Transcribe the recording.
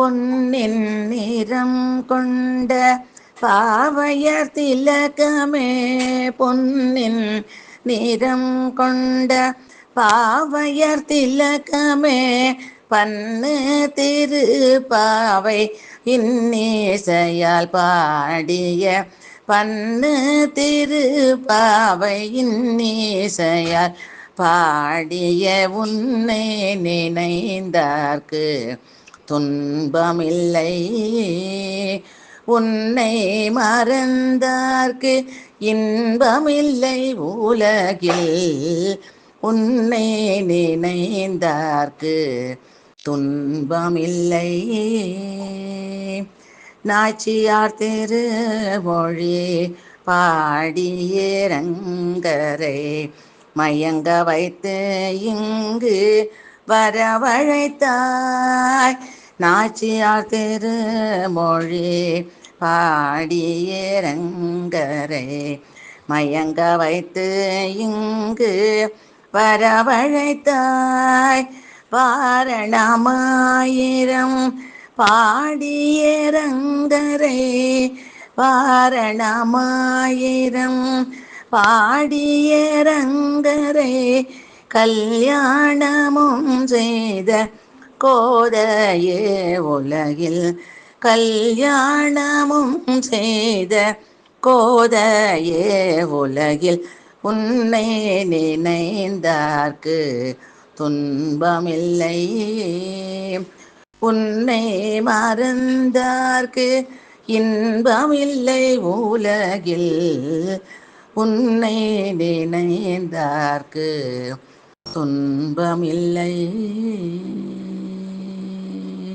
பொன்னின் நிறம் கொண்ட பாவையர் திலகமே. பொன்னின் நிறம் கொண்ட பாவையர் திலகமே. பன்னு பாவை இன்னிசையால் பாடிய பன்னு பாவை இன்னிசையால் பாடிய உன்னை நினைந்தார்க்கு. துன்பமில்லை. உன்னை மறந்தார்க்கு இன்பமில்லை உலகில். உன்னை நினைந்தார்க்கு துன்பமில்லை. நாச்சியார் திருமொழி பாடியரங்கரை மயங்க வைத்து இங்கு வரவழைத்தாய். நாச்சியார் திரு மொழி பாடியரங்கரை மயங்க வைத்து இங்கு வரவழைத்தாய். பாரணமாயிரம் பாடியரங்கரை பாரணமாயிரம் பாடியரங்கரை கல்யாணமும் செய்த கோதையே உலகில் கல்யாணமும் செய்த கோதையே உலகில் உன்னை நினைந்தார்க்கு துன்பமில்லை. உன்னை மறந்தார்க்கு இன்பமில்லை உலகில் உன்னை நினைந்தார்க்கு துன்பமில்லை.